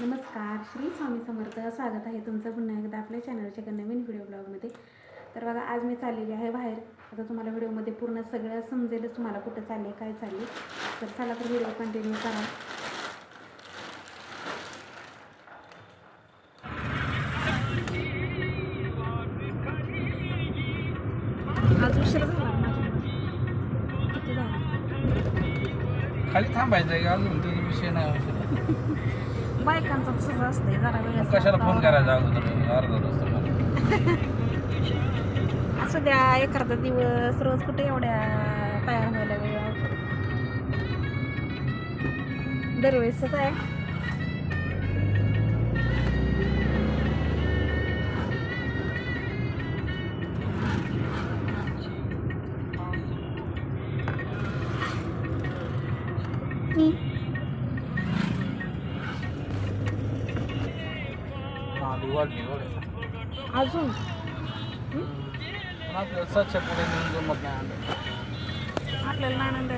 नमस्कार श्री स्वामी समर्थ. स्वागत आहे तुमचं पुन्हा एकदा आपल्या चॅनलच्या एका नवीन व्हिडिओ ब्लॉगमध्ये तर बघा आज मी चाललेली आहे बाहेर. आता तुम्हाला व्हिडिओमध्ये पूर्ण सगळं समजेलच तुम्हाला कुठं चालले काय चालले तर चला तर व्हिडिओ कंटिन्यू करा. आज उशीर झाला खाली थांबायचं आहे अजून तुझा विषय नाही बायकांचा तसंच असते जरा वेळ कशाला फोन करायचा अगोदर अर्धा तास तर असू द्या एखादा दिवस रोज कुठे एवढ्या तयार व्हायला वेळ आहे? दरवेळेसच आहे आली वाढली अजून? पण आपल्याला स्वच्छ पुढे नेऊन जमत नाही आणलं. आपल्याला आनंद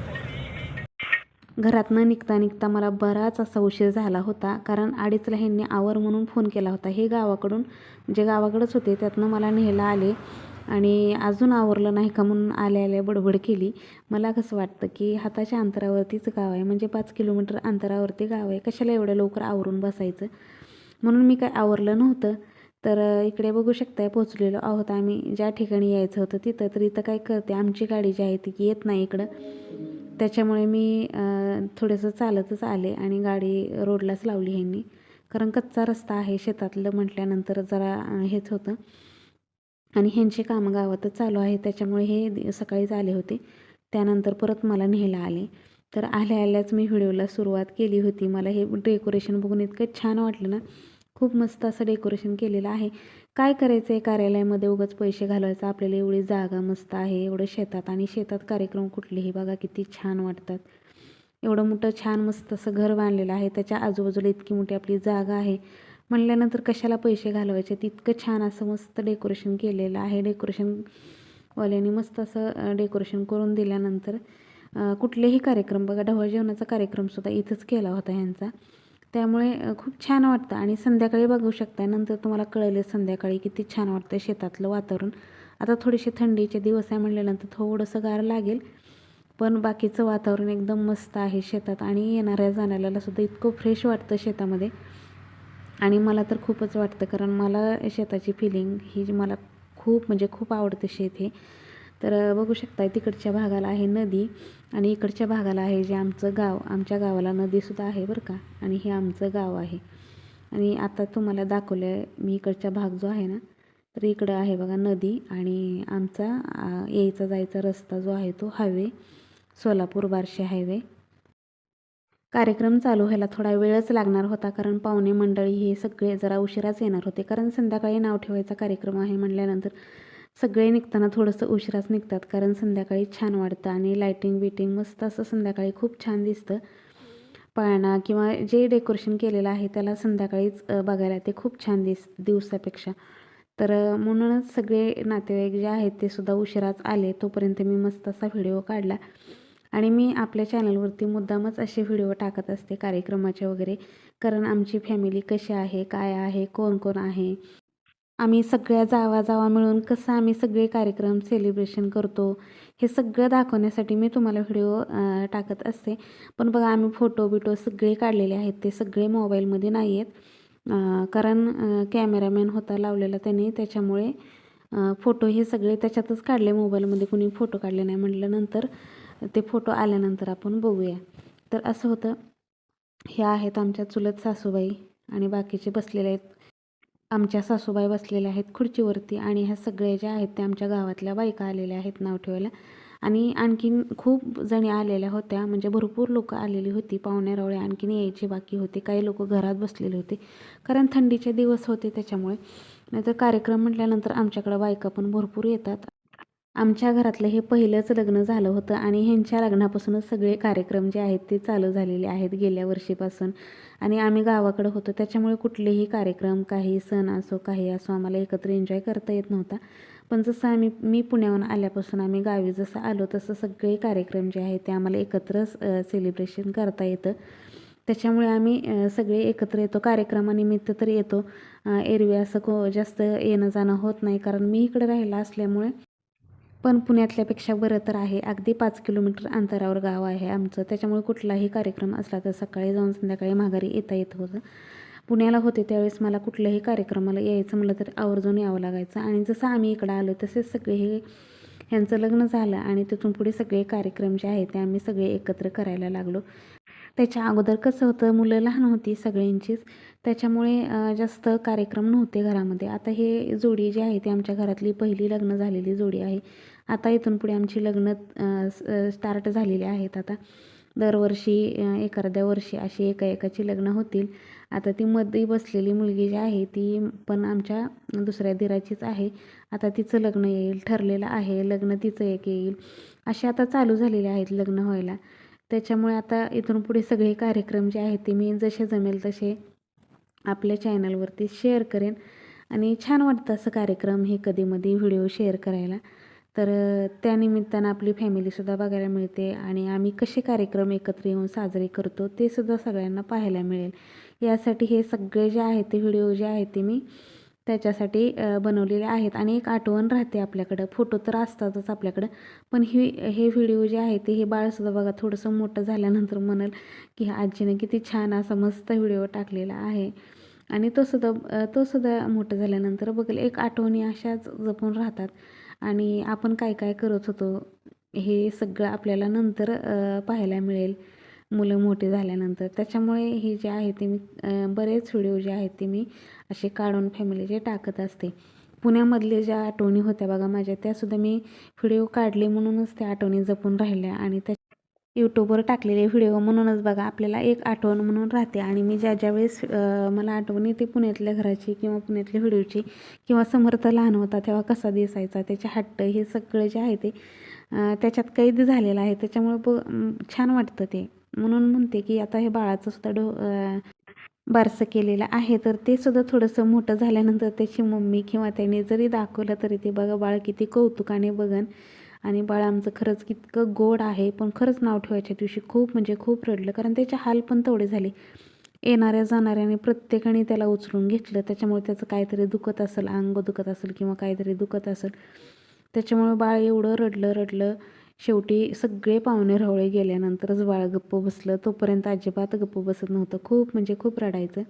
घरात न निघता निघता मला बराच असा उशीर झाला होता कारण अडीचला ह्यांनी आवर म्हणून फोन केला होता. हे गावाकडून म्हणजे गावाकडंच होते त्यातनं मला न्यायला आले आणि अजून आवरलं नाही का म्हणून आल्या आल्या बडबड केली. मला कसं वाटतं की हाताच्या अंतरावरतीच गाव आहे म्हणजे पाच किलोमीटर अंतरावरती गाव आहे. कशाला एवढं लवकर आवरून बसायचं? म्हणून मी काय आवरलं नव्हतं. तर इकडे बघू शकताय पोचलेलो आहोत आम्ही. ज्या ठिकाणी यायचं होतं तिथं. तर इथं काय करते आमची गाडी जी आहे ती येत नाही इकडं. त्याच्यामुळे मी थोडंसं चालतच आले आणि गाडी रोडलाच लावली ह्यांनी. कारण कच्चा रस्ता आहे शेतातलं म्हटल्यानंतर जरा हेच होतं. आणि ह्यांची कामं गावातच चालू आहे त्याच्यामुळे हे सकाळीच आले होते. त्यानंतर परत मला न्यायला आले. तर आल्या आल्याच मी व्हिडिओला सुरुवात केली होती. मला हे डेकोरेशन बघून इतकं छान वाटलं ना. खूप मस्त असं डेकोरेशन केलेलं आहे. काय करायचं आहे कार्यालयामध्ये उगाच पैसे घालवायचं? आपल्याला एवढी जागा मस्त आहे एवढं शेतात आणि शेतात कार्यक्रम कुठलेही बघा किती छान वाटतात. एवढं मोठं छान मस्त असं घर बांधलेलं आहे. त्याच्या आजूबाजूला इतकी मोठी आपली जागा आहे. म्हणल्यानंतर कशाला पैसे घालवायचे? तितकं छान असं मस्त डेकोरेशन केलेलं आहे. डेकोरेशनवाल्यानी मस्त असं डेकोरेशन करून दिल्यानंतर कुठलेही कार्यक्रम बघा. ढवळ जेवणाचा कार्यक्रमसुद्धा इथंच केला होता ह्यांचा. त्यामुळे खूप छान वाटतं. आणि संध्याकाळी बघू शकता नंतर तुम्हाला कळेल संध्याकाळी किती छान वाटतं शेतातलं वातावरण. आता थोडेसे थंडीचे दिवस आहे म्हटल्यानंतर थोडंसं गार लागेल. पण बाकीचं वातावरण एकदम मस्त आहे शेतात. आणि येणाऱ्या जाणाऱ्याला सुद्धा इतकं फ्रेश वाटतं शेतामध्ये. आणि मला तर खूपच वाटतं. कारण मला शेताची फिलिंग ही मला खूप म्हणजे खूप आवडते शेत हे. तर बघू शकताय तिकडच्या भागाला आहे नदी आणि इकडच्या भागाला आहे जे आमचं गाव आमच्या गावाला नदीसुद्धा आहे बरं का? आणि हे आमचं गाव आहे. आणि आता तुम्हाला दाखवलं आहे मी इकडचा भाग जो आहे ना तर इकडं आहे बघा नदी आणि आमचा यायचा जायचा रस्ता जो आहे तो हायवे सोलापूर बार्शी हायवे. कार्यक्रम चालू व्हायला थोडा वेळच लागणार होता कारण पाहुणे मंडळी हे सगळे जरा उशिराच येणार होते कारण संध्याकाळी नाव ठेवायचा कार्यक्रम आहे म्हणल्यानंतर सगळे निघताना थोडंसं उशिराच निघतात कारण संध्याकाळी छान वाटतं आणि लायटिंग बिटिंग मस्त असं संध्याकाळी खूप छान दिसतं. पाळणा किंवा जे डेकोरेशन केलेलं आहे त्याला संध्याकाळीच बघायला ते खूप छान दिस दिवसापेक्षा. तर म्हणूनच सगळे नातेवाईक जे आहेत ते सुद्धा उशिराच आले तोपर्यंत मी मस्त असा व्हिडिओ काढला. आणि मी आपल्या चॅनलवरती मुद्दामच असे व्हिडिओ टाकत असते कार्यक्रमाचे वगैरे कारण आमची फॅमिली कशी आहे काय आहे कोण कोण आहे? आम्ही सगळ्या जावा जावा मिळून कसं आम्ही सगळे कार्यक्रम सेलिब्रेशन करतो हे सगळं दाखवण्यासाठी मी तुम्हाला व्हिडिओ टाकत असते. पण बघा आम्ही फोटो बिटो सगळे काढलेले आहेत ते सगळे मोबाईलमध्ये नाही आहेत कारण कॅमेरामॅन होता लावलेला त्याने त्याच्यामुळे फोटो हे सगळे त्याच्यातच काढले. मोबाईलमध्ये कुणी फोटो काढले नाही म्हटल्यानंतर नंतर ते फोटो आल्यानंतर आपण बघूया. तर असं होतं. ह्या आहेत आमच्या चुलत सासूबाई आणि बाकीचे बसलेले आहेत. आमच्या सासूबाई बसलेल्या आहेत खुर्चीवरती आणि ह्या सगळ्या ज्या आहेत त्या आमच्या गावातल्या बायका आलेल्या आहेत नाव ठेवायला. आणि आणखीन खूप जणी आलेल्या होत्या म्हणजे भरपूर लोक आलेली होती पाहुणे आणखीन यायची बाकी होते काही लोक घरात बसलेले होते. कारण थंडीचे दिवस होते त्याच्यामुळे. नाहीतर कार्यक्रम म्हटल्यानंतर आमच्याकडं बायका पण भरपूर येतात. आमच्या घरातलं हे पहिलंच लग्न झालं होतं आणि ह्यांच्या लग्नापासूनच सगळे कार्यक्रम जे आहेत ते चालू झालेले आहेत गेल्या वर्षीपासून. आणि आम्ही गावाकडं होतो त्याच्यामुळे कुठलेही कार्यक्रम काही सण असो काही असो आम्हाला एकत्र एन्जॉय करता येत नव्हता. पण जसं आम्ही मी पुण्याहून आल्यापासून आम्ही गावी जसं आलो तसं सगळे कार्यक्रम जे आहेत ते आम्हाला एकत्रच सेलिब्रेशन करता येतं. त्याच्यामुळे आम्ही सगळे एकत्र येतो. कार्यक्रमानिमित्त तर येतो. एरवी असं को जास्त येणं जाणं होत नाही कारण मी इकडे राहिला असल्यामुळे पण पुण्यातल्यापेक्षा बरं तर आहे. अगदी पाच किलोमीटर अंतरावर गाव आहे आमचं. त्याच्यामुळे कुठलाही कार्यक्रम असला तर सकाळी जाऊन संध्याकाळी माघारी येता येत होतं. पुण्याला होते त्यावेळेस मला कुठल्याही कार्यक्रमाला यायचं म्हटलं तर आवर्जून यावं लागायचं. आणि जसं आम्ही इकडं आलो तसेच सगळे हे ह्यांचं लग्न झालं आणि तिथून पुढे सगळे कार्यक्रम जे आहेत ते आम्ही सगळे एकत्र करायला लागलो. त्याच्या अगोदर कसं होतं मुलं लहान होती सगळ्यांचीच. त्याच्यामुळे जास्त कार्यक्रम नव्हते घरामध्ये. आता हे जोडी जी आहे ती आमच्या घरातली पहिली लग्न झालेली जोडी आहे. आता इथून पुढे आमची लग्न स्टार्ट झालेली आहेत. आता दरवर्षी एखाद्या वर्षी अशी एका एकाची लग्न होतील. आता ती मध्ये बसलेली मुलगी जी आहे ती पण आमच्या दुसऱ्या दिराचीच आहे. आता तिचं लग्न येईल ठरलेलं आहे. लग्न तिचं एक येईल. असे आता चालू झालेले आहेत लग्न व्हायला. त्याच्यामुळे आता इथून पुढे सगळे कार्यक्रम जे आहेत ते मी जसे जमेल तसे आपल्या चॅनलवरती शेअर करेन. आणि छान वाटतं असं कार्यक्रम हे कधीमधी व्हिडिओ शेअर करायला. तर त्यानिमित्तानं आपली फॅमिलीसुद्धा बघायला मिळते आणि आम्ही कसे कार्यक्रम एकत्र येऊन साजरे करतो ते सुद्धा सगळ्यांना पाहायला मिळेल. यासाठी हे सगळे जे आहेत ते व्हिडिओ जे आहेत ते मी त्याच्यासाठी बनवलेले आहेत. आणि एक आठवण राहते आपल्याकडं फोटो तर असतातच आपल्याकडं पण ही हे व्हिडिओ जे आहे ते हे बाळसुद्धा बघा थोडंसं मोठं झाल्यानंतर म्हणाल की आजीने किती छान असा मस्त व्हिडिओ टाकलेला आहे. आणि तो सुद्धा तो सुद्धा मोठं झाल्यानंतर बघेल. एक आठवणी अशाच जपून राहतात. आणि आपण काय काय करत होतो हे सगळं आपल्याला नंतर पाहायला मिळेल. मुलं मोठी झाल्यानंतर. त्याच्यामुळे हे जे आहे ते मी बरेच व्हिडिओ जे आहेत ते मी असे काढून फॅमिलीचे टाकत असते. पुण्यामधले ज्या आठवणी होत्या बघा माझ्या त्यासुद्धा मी व्हिडिओ काढले म्हणूनच त्या आठवणी जपून राहिल्या आणि त्या यूट्यूबवर टाकलेले व्हिडिओ म्हणूनच बघा आपल्याला एक आठवण म्हणून राहते. आणि मी ज्या ज्या वेळेस मला आठवण येते पुण्यातल्या घराची किंवा पुण्यातल्या व्हिडिओची किंवा समर्थ लहान होता तेव्हा कसा दिसायचा त्याचे हट्ट हे सगळं जे आहे ते त्याच्यात कैद झालेलं आहे. त्याच्यामुळे ब छान वाटतं ते. म्हणून म्हणते की आता हे बाळाचं सुद्धा डो बारसं केलेलं आहे. तर ते सुद्धा थोडंसं मोठं झाल्यानंतर त्याची मम्मी किंवा त्याने जरी दाखवलं तरी ते बघा बाळ किती कौतुकाने बघन. आणि बाळ आमचं खरंच कितकं गोड आहे पण खरंच नाव ठेवायच्या दिवशी खूप म्हणजे खूप रडलं. कारण त्याचे हाल पण तेवढे झाले. येणाऱ्या जाणाऱ्याने प्रत्येकाने त्याला उचलून घेतलं. त्याच्यामुळे त्याचं काहीतरी दुखत असेल अंग दुखत असेल किंवा काहीतरी दुखत असेल. त्याच्यामुळे बाळ एवढं रडलं रडलं. शेवटी सगळे पाहुणे रवळे गेल्यानंतरच बाळ गप्प बसलं. तोपर्यंत अजिबात गप्प बसत नव्हतं. खूप म्हणजे खूप रडायचं.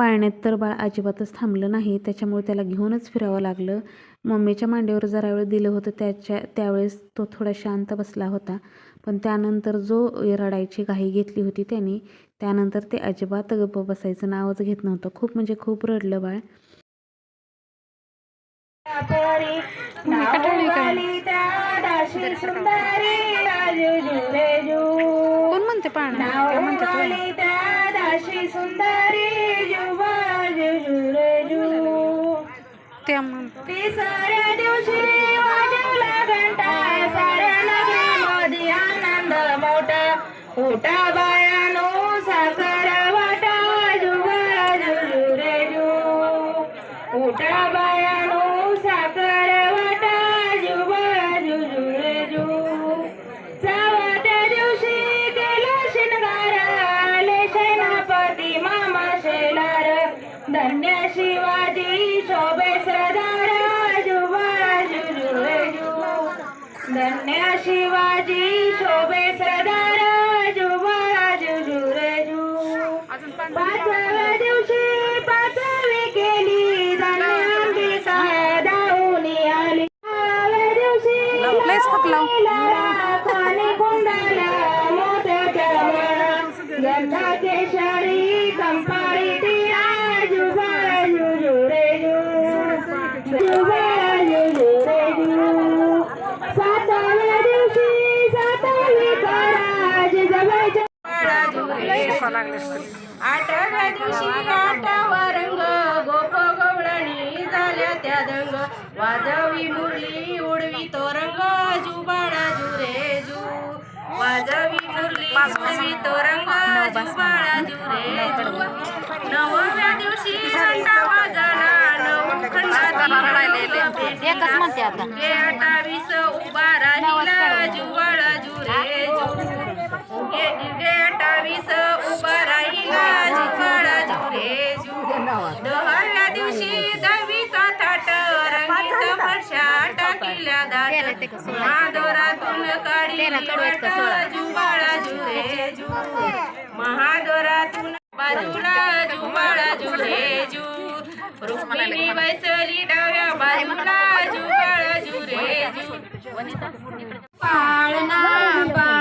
पाळण्यात तर बाळ अजिबातच थांबलं नाही. त्याच्यामुळे त्याला घेऊनच फिरावं लागलं. मम्मीच्या मांडीवर जरा वेळ दिलं होतं त्याच्या त्यावेळेस तो थोडा शांत बसला होता. पण त्यानंतर जो रडायची घाई घेतली होती त्याने त्यानंतर ते अजिबात गप्प बसायचं नावच घेत नव्हतं. खूप म्हणजे खूप रडलं बाळ. कोण म्हणते म्हणते ते आठव्या दिवशी आठावा रंग गोप गवळणी झाल्या त्या दंग वाजवी मुरली उडवी तो रंग जुबाळा जुरे जू. वाजवी मुरली उडवी तो रंग जुबाळा जुरे जू नवव्या दिवशी घंटा वाजला नऊ खंडाची एकच म्हणते आता. अठ्ठावीस महादोरातून काढी वाट जुबाळा जुरे जू महादोरातून बाजूला जुबाळा जुरे जू रुक्मिणी बैसली डाव्या बाजूला जुबाळा जुरे जू पाळणा पाळणा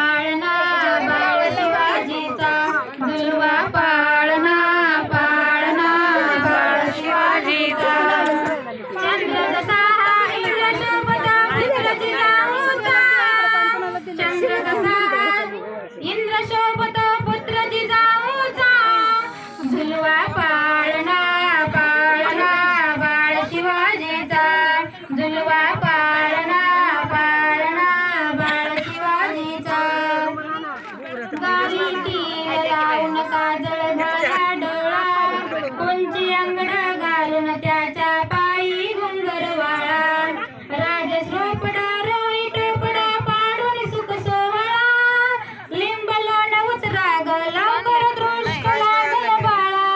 घालून त्याच्या पायी घुंगरवाळा राजस रोपडा रोई टोपडा पाडून सुख सोहळा लिंब लोण उतरा ग लवकर दृष्ट लागल बाळा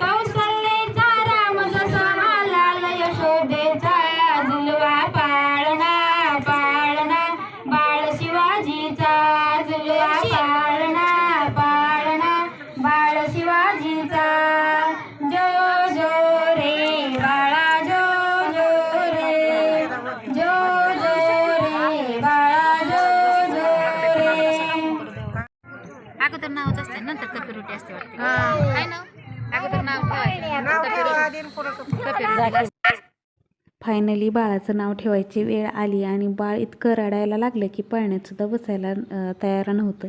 कौशल्येचा राम जसा लाल यशोदेचा झुलवा पाळणा पाळणा. बाळ शिवाजीचा पाळणा. असते वाटते. अगोदर नाव ठेवायचं. फायनली बाळाचं नाव ठेवायची वेळ आली आणि बाळ इतकं रडायला लागलं की पळण्यातसुद्धा बसायला तयार नव्हतं.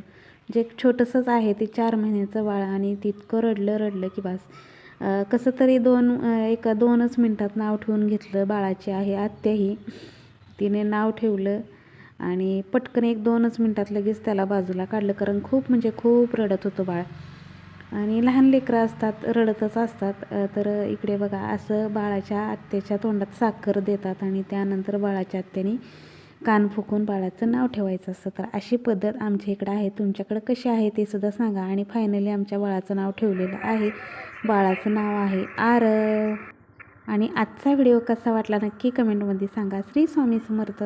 जे एक छोटंसंच आहे ते चार महिन्याचं बाळ आणि ते इतकं रडलं रडलं की बस. कसं तरी दोन एका दोनच मिनटात नाव ठेवून घेतलं बाळाची आहे आत्याही. तिने नाव ठेवलं आणि पटकन एक दोनच मिनटात लगेच त्याला बाजूला काढलं कारण खूप म्हणजे खूप रडत होतं बाळ. आणि लहान लेकरं असतात रडतच असतात. तर इकडे बघा असं बाळाच्या आत्याच्या तोंडात साखर देतात आणि त्यानंतर बाळाच्या आत्याने कान फुकून बाळाचं नाव ठेवायचं असतं. तर अशी पद्धत आमच्या इकडं आहे. तुमच्याकडं कशी आहे ते सुद्धा सांगा. आणि फायनली आमच्या बाळाचं नाव ठेवलेलं आहे. बाळाचं नाव आहे आरव आणि आजचा व्हिडिओ कसा वाटला नक्की कमेंटमध्ये सांगा. श्री स्वामी समर्थ.